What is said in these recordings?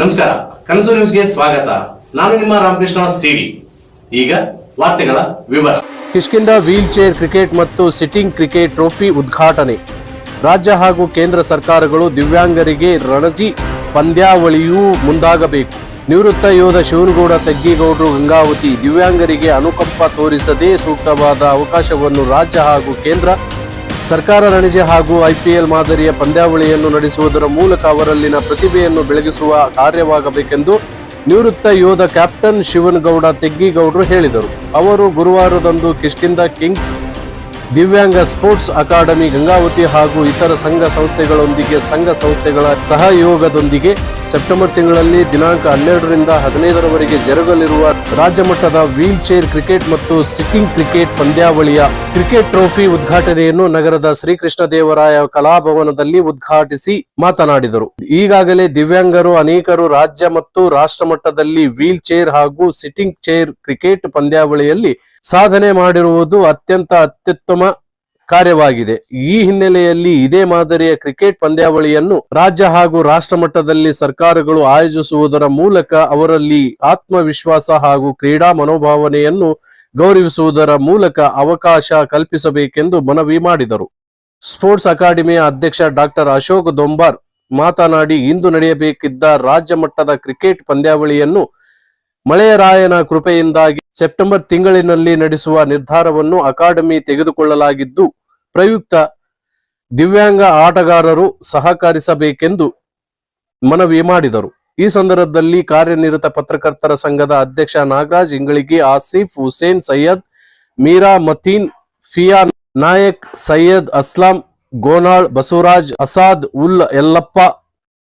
ನಮಸ್ಕಾರ, ಕನಸು ನ್ಯೂಸ್ಗೆ ಸ್ವಾಗತ. ನಾನು ನಿಮ್ಮ ರಾಮಕೃಷ್ಣ ಸಿಡಿ ಈಗ ವಾರ್ತೆಗಳ ವಿವರ. ಕಿಷ್ಕಿಂದ ವೀಲ್ ಚೇರ್ ಕ್ರಿಕೆಟ್ ಮತ್ತು ಸಿಟ್ಟಿಂಗ್ ಕ್ರಿಕೆಟ್ ಟ್ರೋಫಿ ಉದ್ಘಾಟನೆ. ರಾಜ್ಯ ಹಾಗೂ ಕೇಂದ್ರ ಸರ್ಕಾರಗಳು ದಿವ್ಯಾಂಗರಿಗೆ ರಣಜಿ ಪಂದ್ಯಾವಳಿಯೂ ಮುಂದಾಗಬೇಕು. ನಿವೃತ್ತ ಯೋಧ ಶಿವನಗೌಡ ತಗ್ಗಿಗೌಡರು ಗಂಗಾವತಿ ದಿವ್ಯಾಂಗರಿಗೆ ಅನುಕಂಪ ತೋರಿಸದೇ ಸೂಕ್ತವಾದ ಅವಕಾಶವನ್ನು ರಾಜ್ಯ ಹಾಗೂ ಕೇಂದ್ರ ಸರ್ಕಾರ ರಣಜಿ ಹಾಗೂ ಐಪಿಎಲ್ ಮಾದರಿಯ ಪಂದ್ಯಾವಳಿಯನ್ನು ನಡೆಸುವುದರ ಮೂಲಕ ಅವರಲ್ಲಿನ ಪ್ರತಿಭೆಯನ್ನು ಬೆಳಗಿಸುವ ಕಾರ್ಯವಾಗಬೇಕೆಂದು ನಿವೃತ್ತ ಯೋಧ ಕ್ಯಾಪ್ಟನ್ ಶಿವನಗೌಡ ತೆಗ್ಗಿಗೌಡರು ಹೇಳಿದರು. ಅವರು ಗುರುವಾರದಂದು Kishkinda kings Divyanga sports academy Gangavathi ಹಾಗೂ ಇತರ ಸಂಘ ಸಂಸ್ಥೆಗಳೊಂದಿಗೆ ಸಂಘ ಸಂಸ್ಥೆಗಳ ಸಹಯೋಗದೊಂದಿಗೆ ಸೆಪ್ಟೆಂಬರ್ ತಿಂಗಳಲ್ಲಿ ದಿನಾಂಕ ಹನ್ನೆರಡರಿಂದ ಹದಿನೈದರವರೆಗೆ ಜರುಗಲಿರುವ ರಾಜ್ಯ ಮಟ್ಟದ ವೀಲ್ ಚೇರ್ ಕ್ರಿಕೆಟ್ ಮತ್ತು ಸಿಟ್ಟಿಂಗ್ ಕ್ರಿಕೆಟ್ ಪಂದ್ಯಾವಳಿಯ ಕ್ರಿಕೆಟ್ ಟ್ರೋಫಿ ಉದ್ಘಾಟನೆಯನ್ನು ನಗರದ ಶ್ರೀಕೃಷ್ಣ ದೇವರಾಯ ಕಲಾಭವನದಲ್ಲಿ ಉದ್ಘಾಟಿಸಿ ಮಾತನಾಡಿದರು. ಈಗಾಗಲೇ ದಿವ್ಯಾಂಗರು, ಅನೇಕರು ರಾಜ್ಯ ಮತ್ತು ರಾಷ್ಟ್ರ ಮಟ್ಟದಲ್ಲಿ ವೀಲ್ ಚೇರ್ ಹಾಗೂ ಸಿಟ್ಟಿಂಗ್ ಚೇರ್ ಕ್ರಿಕೆಟ್ ಪಂದ್ಯಾವಳಿಯಲ್ಲಿ ಸಾಧನೆ ಮಾಡಿರುವುದು ಅತ್ಯಂತ ಅತ್ಯುತ್ತಮ ಕಾರ್ಯವಾಗಿದೆ. ಈ ಹಿನ್ನೆಲೆಯಲ್ಲಿ ಇದೇ ಮಾದರಿಯ ಕ್ರಿಕೆಟ್ ಪಂದ್ಯಾವಳಿಯನ್ನು ರಾಜ್ಯ ಹಾಗೂ ರಾಷ್ಟ್ರ ಮಟ್ಟದಲ್ಲಿ ಸರ್ಕಾರಗಳು ಆಯೋಜಿಸುವುದರ ಮೂಲಕ ಅವರಲ್ಲಿ ಆತ್ಮವಿಶ್ವಾಸ ಹಾಗೂ ಕ್ರೀಡಾ ಮನೋಭಾವನೆಯನ್ನು ಗೌರವಿಸುವುದರ ಮೂಲಕ ಅವಕಾಶ ಕಲ್ಪಿಸಬೇಕೆಂದು ಮನವಿ ಮಾಡಿದರು. ಸ್ಪೋರ್ಟ್ಸ್ ಅಕಾಡೆಮಿಯ ಅಧ್ಯಕ್ಷ ಡಾಕ್ಟರ್ ಅಶೋಕ್ ದೊಂಬಾರ್ ಮಾತನಾಡಿ, ಇಂದು ನಡೆಯಬೇಕಿದ್ದ ರಾಜ್ಯ ಮಟ್ಟದ ಕ್ರಿಕೆಟ್ ಪಂದ್ಯಾವಳಿಯನ್ನು ಮಳೆಯರಾಯನ ಕೃಪೆಯಿಂದಾಗಿ ಸೆಪ್ಟೆಂಬರ್ ತಿಂಗಳಿನಲ್ಲಿ ನಡೆಸುವ ನಿರ್ಧಾರವನ್ನು ಅಕಾಡೆಮಿ ತೆಗೆದುಕೊಳ್ಳಲಾಗಿದ್ದು, ಪ್ರಯುಕ್ತ ದಿವ್ಯಾಂಗ ಆಟಗಾರರು ಸಹಕರಿಸಬೇಕೆಂದು ಮನವಿ ಮಾಡಿದರು. ಈ ಸಂದರ್ಭದಲ್ಲಿ ಕಾರ್ಯನಿರತ ಪತ್ರಕರ್ತರ ಸಂಘದ ಅಧ್ಯಕ್ಷ ನಾಗರಾಜ್ ಇಂಗಳಿಗೆ ಆಸಿಫ್ ಹುಸೇನ್ ಸೈಯದ್, ಮೀರಾ ಮತೀನ್ ಫಿಯಾ ನಾಯಕ್, ಸೈಯದ್ ಅಸ್ಲಾಂ, ಗೋನಾಳ್, ಬಸವರಾಜ್, ಅಸಾದ್ ಉಲ್ ಯಲ್ಲಪ್ಪ,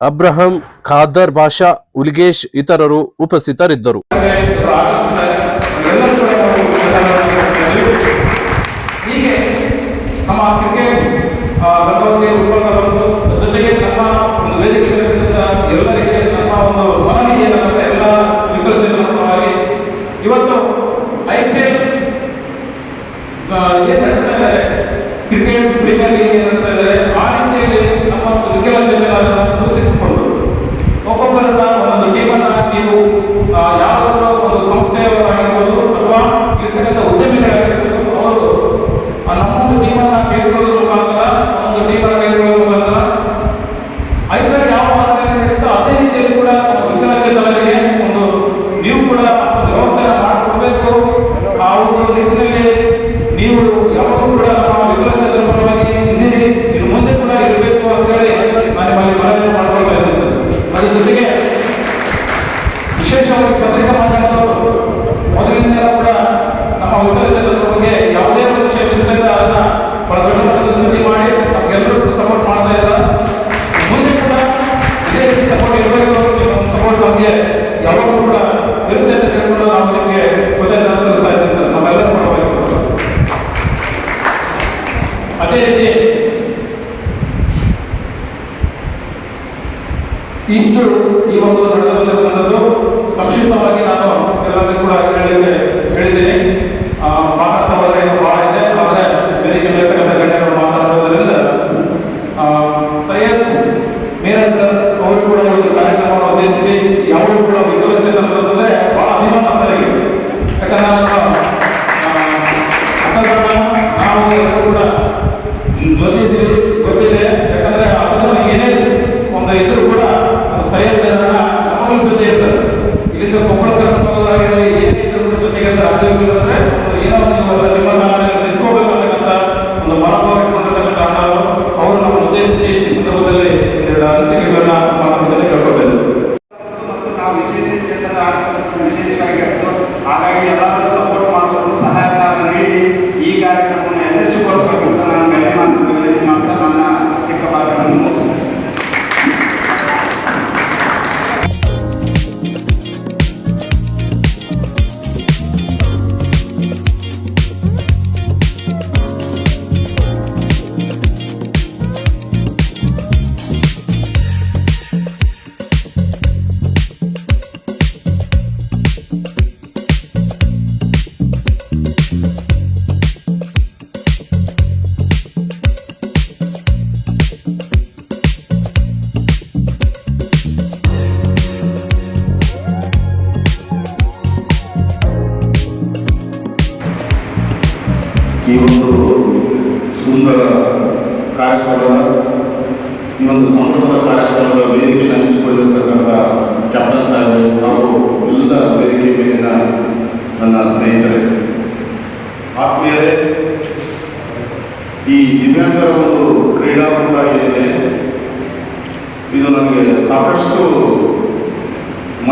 ಅಬ್ರಹಂ, ಖಾದರ್ ಬಾಷಾ, ಉಲ್ಗೇಶ್ ಇತರರು ಉಪಸ್ಥಿತರಿದ್ದರು. ಹೀಗೆ ನಮ್ಮ ಕ್ರಿಕೆಟ್ ಆ, ಭಗವದ್ಗೀತೆ ಉತ್ಪನ್ನ ಬಂತು ಜೊತೆಗೆ ನಮ್ಮ ಒಂದು ಎಲ್ಲರಿಗೆ ನಮ್ಮ ಒಂದು ಮನವಿ ಎಲ್ಲ ವಿಕಲಚೇತನರ ಇವತ್ತು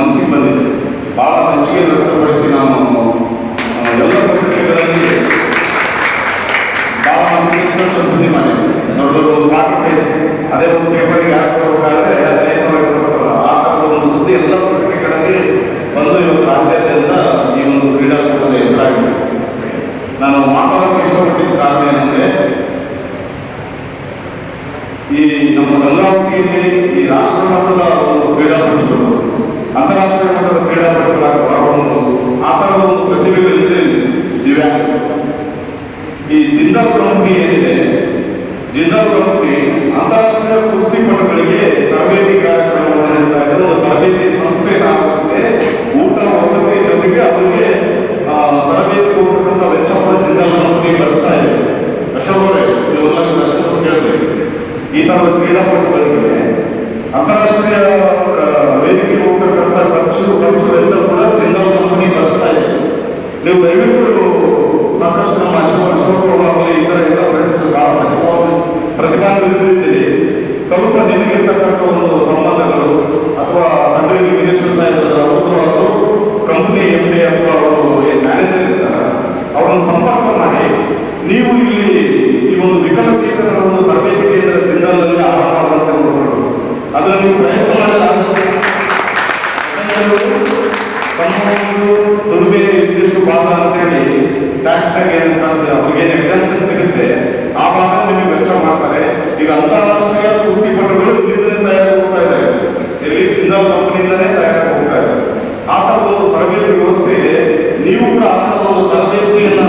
ಮನಸ್ಸಿಗೆ ಬಂದಿದೆ. ಭಾಳ ಮೆಚ್ಚುಗೆ ವ್ಯಕ್ತಪಡಿಸಿ ನಾನು ಎಲ್ಲ ಪತ್ರಿಕೆಗಳಲ್ಲಿ ಭಾಳ ಮನಸ್ಸಿಗೆ ಸುದ್ದಿ ಮಾಡಿ ದೊಡ್ಡ ದೊಡ್ಡ ಒಂದು ಪಾಕೆಟ್ ಇದೆ ಅದೇ ಒಂದು ಪೇಪರ್ಗೆ ಹಾಕಬೇಕಾದ್ರೆ ಹದಿನೈದು ಅದೇ ಇಪ್ಪತ್ತು ಸಾವಿರ ಆ ಥರದ ಒಂದು ಸುದ್ದಿ ಎಲ್ಲ ಪತ್ರಿಕೆಗಳಲ್ಲಿ ಬಂದು ಇವತ್ತು ರಾಜ್ಯಾದ್ಯಂತ ಈ ಒಂದು ಕ್ರೀಡಾಕೂಟದ ಹೆಸರಾಗಿದೆ. ನಾನು ಮಾತಾಡೋಕೆ ಇಷ್ಟಪಟ್ಟಿದ್ದ ಕಾರಣ ಏನಂದ್ರೆ, ಈ ನಮ್ಮ ಗಂಗಾವತಿಯಲ್ಲಿ ಈ ರಾಷ್ಟ್ರ ಮಟ್ಟದ ಕ್ರೀಡಾಪಟುಗಳು, ಅಂತಾರಾಷ್ಟ್ರೀಯ ಮಟ್ಟದ ಕ್ರೀಡಾಪಟುಗಳಾಗಿ ಒಂದು ಆ ಥರದ ಒಂದು ಪ್ರತಿಭೆಗಳಿದೆ ದಿವ್ಯಾಂಗ ಈ ಜಿಂದಾಲ್ ಕಂಪ್ನಿ ಏನಿದೆ? ಜಿಂದಾಲ್ ಕಂಪನಿ ಅಂತಾರಾಷ್ಟ್ರೀಯ ಕುಸ್ತಿಪಟುಗಳಿಗೆ ತರಬೇತಿ ಕಾರ್ಯಕ್ರಮವನ್ನು ನೀಡ್ತಾ ಇದೆ. ತರಬೇತಿ ಸಂಸ್ಥೆ ಆರಂಭಿಸಿದೆ. ಊಟ, ವಸತಿ ಜೊತೆಗೆ ಅವರಿಗೆ ತರಬೇತಿ ಕೊಡ್ತಕ್ಕಂಥ ವೆಚ್ಚವನ್ನು ಜಿಂದಾಲ್ ಕಂಪ್ನಿ ಭರಿಸ್ತಾ ಇದೆ. ಅಶೋಕ್ ಅವರೇ ನೀವು ಕೇಳಬೇಕು. ಈ ತರದ ಕ್ರೀಡಾಪಟುಗಳಿಗೆ ಅಂತಾರಾಷ್ಟ್ರೀಯ ವೇದಿಕೆಗೆ ವೇದಿಕೆ ಹೋಗ್ತಕ್ಕಂಥ ಖರ್ಚು ಖರ್ಚು ವೆಚ್ಚ ಕೂಡ ಜಿಲ್ಲಾ ಕಂಪನಿ ಬರ್ತಾ ಇದೆ. ನೀವು ದಯವಿಟ್ಟು ಸಾಕಷ್ಟು ನಮ್ಮ ಅಶೋಕ್ ಅಶೋಕ್ ಆಗಲಿ ಇತರ ಎಲ್ಲ ಫ್ರೆಂಡ್ಸ್ ಪ್ರತಿಭಾನ್ವಿತರು ಇದ್ದೀರಿ ಸ್ವಲ್ಪ ನಿಮಗಿರ್ತಕ್ಕಂಥ ಒಂದು ಸಂಬಂಧಗಳು, ಅಥವಾ ತಂದೆ ವಿದೇಶ್ವರ ಸಾಹೇಬರ ಅವರು ಕಂಪನಿ ಎಂ ಡಿ ಅಥವಾ ಅವರು ಮ್ಯಾನೇಜರ್ ಇರ್ತಾರೆ, ಅವ್ರನ್ನ ಸಂಪರ್ಕ ಮಾಡಿ ನೀವು ಇಲ್ಲಿ ಈ ಒಂದು ವಿಕಲಚೇತನರ ಒಂದು ತರಬೇತಿ ಕೇಂದ್ರ ಜಿಂದಾಲ್ನಲ್ಲಿ ಆರಂಭ ಆಗುವಂತ ನೋಡ್ಬೋದು ಅದನ್ನ ನೀವು ಪ್ರಯತ್ನ ಒಂದು ದುಡಿಮೆ ಇದಿಷ್ಟು ಭಾಗ ಅಂತೇಳಿ ಟ್ಯಾಕ್ಸ್ ಸಿಗುತ್ತೆ ಆ ಭಾಗ ನಿಮಗೆ ವೆಚ್ಚ ಮಾಡ್ತಾರೆ ಈಗ ಅಂತಾರಾಷ್ಟ್ರೀಯ ಕುಸ್ತಿಪಟುಗಳು ಇಲ್ಲಿಂದಲೇ ತಯಾರಾಗಿ ಹೋಗ್ತಾ ಇದ್ದಾರೆ ಇಲ್ಲಿ ಜಿಂದಾಲ್ ಕಂಪನಿಯಿಂದಲೇ ತಯಾರಿ ಹೋಗ್ತಾ ಇದ್ದಾರೆ ಆ ಒಂದು ತರಬೇತಿ ವ್ಯವಸ್ಥೆ ಇದೆ ನೀವು ಕೂಡ ಆ ಒಂದು ತರಬೇತಿಯನ್ನ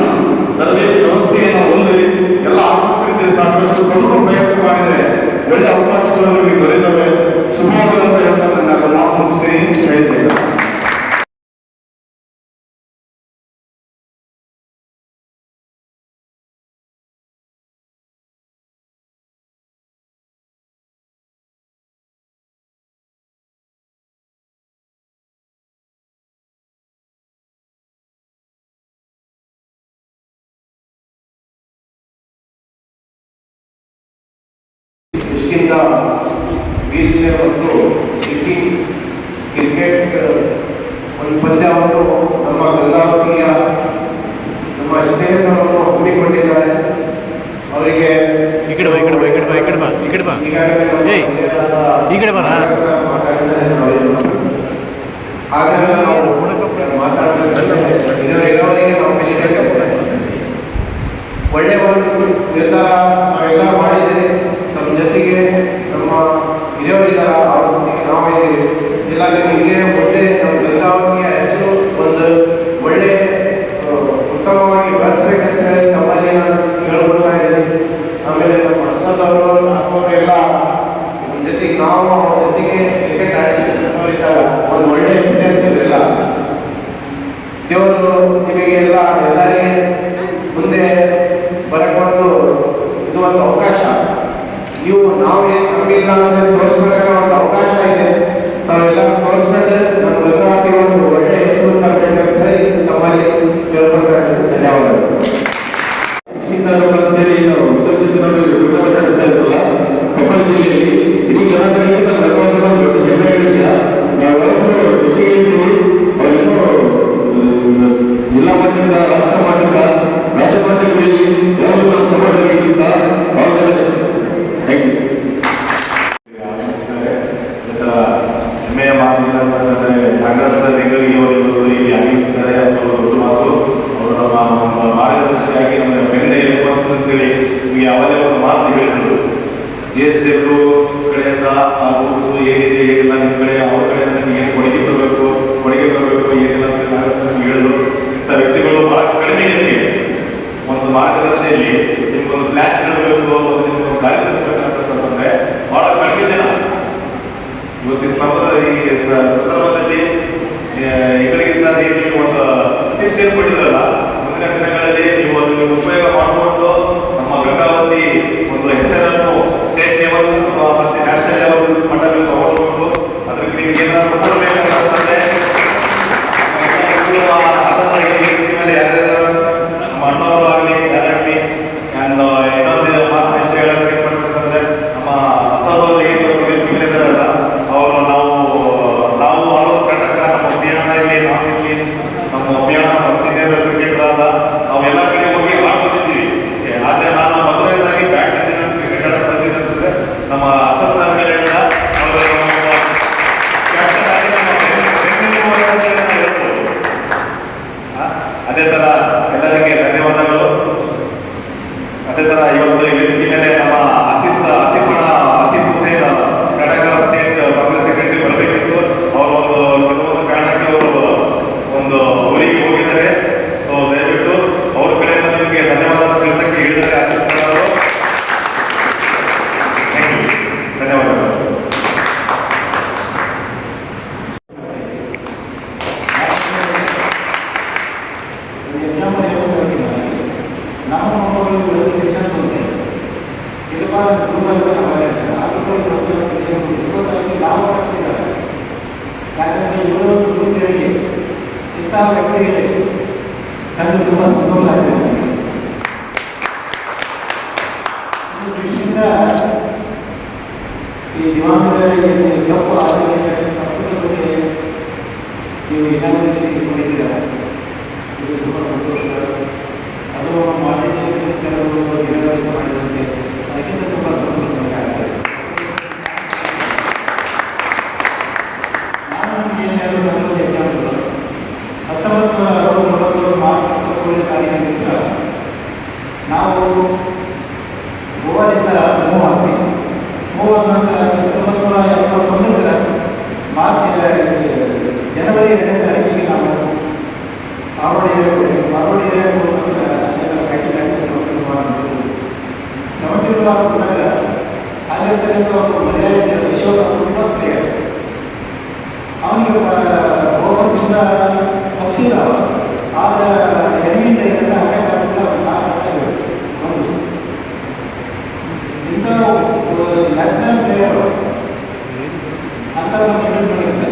ದೃಷ್ಟಿಯಿಂದ ವೀಲ್ ಚೇರ್ ಮತ್ತು ಸಿಟ್ಟಿಂಗ್ ಕ್ರಿಕೆಟ್ ಒಂದು ಪಂದ್ಯವನ್ನು ನಮ್ಮ ಗಂಗಾವತಿಯ ನಮ್ಮ ಸ್ನೇಹಿತರನ್ನು ಹಮ್ಮಿಕೊಂಡಿದ್ದಾರೆ. ಅವರಿಗೆ ಈ ಕಡೆ ಬಾ, ಈ ಕಡೆ ಬಾ, ಈ ಕಡೆ ಬಾ, ಈ ಕಡೆ ಬಾ, ಈ ಕಡೆ ಬಾ. ಏಯ್, ಈ ಕಡೆ ನಾವೇನು ಹಾಗಾಗಿ ನಾವು ಮಾತಾಡಬೇಕಾದ್ರೆ ನಾವು ಒಳ್ಳೆಯ ಒಂದು ನಿರ್ಧಾರ ನಾವೆಲ್ಲ ಮಾಡಿದರೆ ನಮ್ಮ ಜೊತೆಗೆ ನಮ್ಮ ಹಿರಿಯವರಿದ್ದಾರೆ, ಅವ್ರ ಜೊತೆಗೆ ನಾವಿದ್ದೀವಿ ಇಲ್ಲ ನಿಮಗೆ ಮುಂದೆ ನಮ್ಮ ಗಂಗಾವತಿಯ ಹೆಸರು ಒಂದು ಒಳ್ಳೆ ಉತ್ತಮವಾಗಿ ಬೆಳೆಸ್ಬೇಕಂತ ಹೇಳಿ ನಮ್ಮಲ್ಲಿ ನಾನು ಕೇಳ್ಕೊಳ್ತಾ ಇದ್ದೀನಿ. ಆಮೇಲೆ ನಮ್ಮ ಹೊಸದವರು ಅವರೆಲ್ಲ ನಮ್ಮ ಜೊತೆಗೆ ನಾವು ಅವ್ರ ಜೊತೆಗೆ ಕ್ರಿಕೆಟ್ ಆಡಿಸಿದಾಗ ಒಂದು ಒಳ್ಳೆ ಪ್ಲೇಯರ್ಸ್ ಇರಲಿಲ್ಲ ದೇವರು ನಿಮಗೆ ಎಲ್ಲ, ಎಲ್ಲರಿಗೆ ಮುಂದೆ ಬರಕೊಂಡು ಇದು ಒಂದು ಅವಕಾಶ. ನೀವು ಕಮ್ಮಿ ಇಲ್ಲ ಅಂತ ಒಂದು ಅವಕಾಶ ಇದೆ. ತಾವೆಲ್ಲ ತೋರಿಸ್ಕೊಂಡು ನಮ್ಮ ಗಂಗಾವತಿ ಒಂದು ಒಳ್ಳೆ ಹೆಸರು ತರಬೇಕಂತ ತಮ್ಮಲ್ಲಿ ಕೇಳ್ಕೊಳ್ತಾ ಇದ್ದೀನಿ ಧನ್ಯವಾದಗಳು ಅಂತೇಳಿ ನಾವು ವಿಭಾಗ ನಡೆಸ್ತಾ ಇದ್ರಲ್ಲ ಕೊಪ್ಪಳ ಜಿಲ್ಲೆಯಲ್ಲಿ ಮಾತು ನಿಮ್ಗೊಂದು ಪ್ಲಾನ್ ಬೆಂಗಳೂರಿಗೆ ನಿಮ್ಗೊಂದು ಇವತ್ತು ಇಲ್ಲಿ ಆಗಮಿಸಿದ್ದಾರೆ ಅಂತ ಒಂದು ಇವತ್ತು ಸ್ಪರ್ಧದ ಈ ಸಂದರ್ಭದಲ್ಲಿ ಇವರಿಗೆ ಸಹ ನೀವು ಒಂದು ಟಿಪ್ಸ್ ಏನು ಕೊಟ್ಟಿದ್ರಲ್ಲ ಮುಂದಿನ ದಿನಗಳಲ್ಲಿ ನೀವು ಅದನ್ನು ಉಪಯೋಗ ಮಾಡಿಕೊಂಡು ನಮ್ಮ ಗಂಗಾವತಿ ಒಂದು ಹೆಸರನ್ನು ಸ್ಟೇಟ್ ಲೆವೆಲ್ ಮತ್ತು ನ್ಯಾಷನಲ್ ಲೆವೆಲ್ ಮಟ್ಟದಲ್ಲಿ ತಗೊಂಡ್ಕೊಂಡು ಅದಕ್ಕೆ ನಿಮ್ಗೆ ಏನಾದ್ರು ಸಪೋರ್ಟ್ ಬೇಕಾಗ್ತದೆ ತೆಗೆದುಕೊಂಡಿದ್ದೀರಾ ಇದು ತುಂಬ ಸಂತೋಷ ಅದು ಮಾಜಿ ಕೆಲವರು ನಿರಾಕರಿಸಿ ಮಾಡಿದಂತೆ ಅದಕ್ಕಿಂತ ತುಂಬ ಸಂತೋಷ ಮಾಡೋ ಬಂದಾಗ ಅಲ್ಲಿರ್ತಕ್ಕಂಥ ಒಬ್ಬ ಮಲಯಾಳಿ ಅಶೋಕ್ ಅಂತ ಪ್ಲೇಯರ್ ಅವನಿಗೆ ಓಪನ್ಸಿಂದ ತಪ್ಪಿಸಿಲ್ಲ ಆದರೆ ಎಣ್ಣೆಯಿಂದ ಏನಂತ ಹಣಕಾಸಿಂದ ಒಂದು ನಾಲ್ಕು ಒಂದು ನ್ಯಾಷನಲ್ ಪ್ಲೇಯರು ಅಂತ ಒಂದು ಟ್ರೀಟ್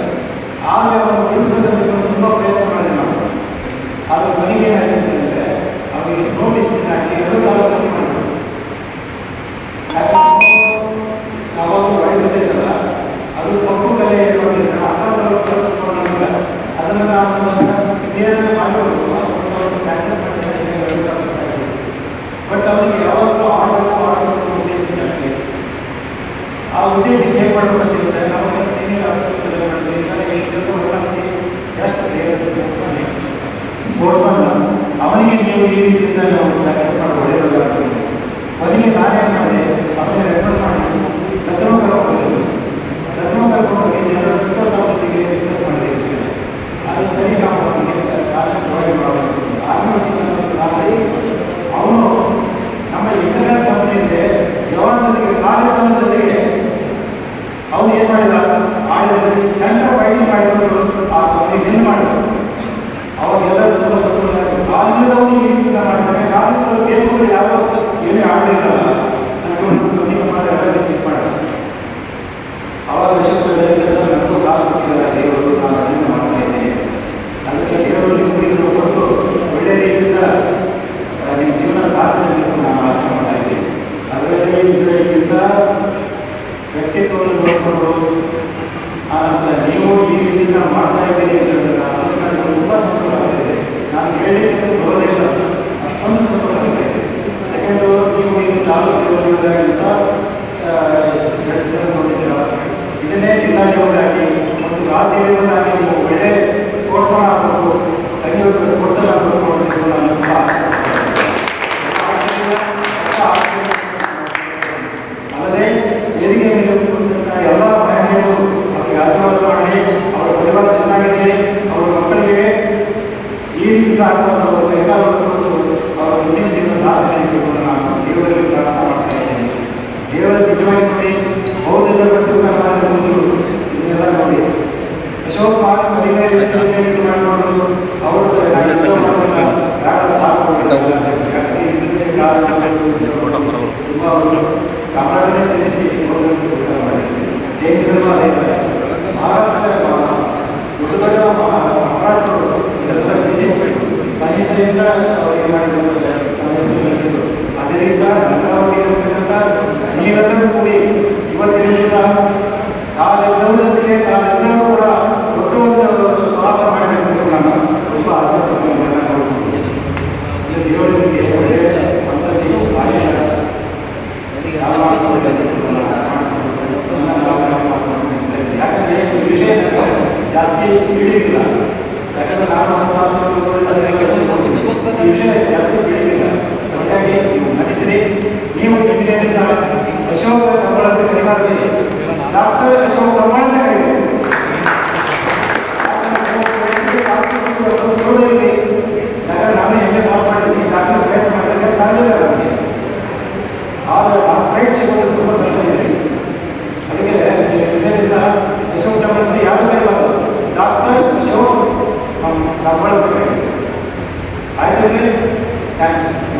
ನೀವೆಲ್ಲರೂ ಕೂಡಿ ಇವತ್ತಿನ ದಿವಸ ತಾವೆಲ್ಲರೂ ತಾವೆಲ್ಲ Gaspi Irigla.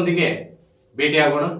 কোন দিকে বেটিয়া গুণন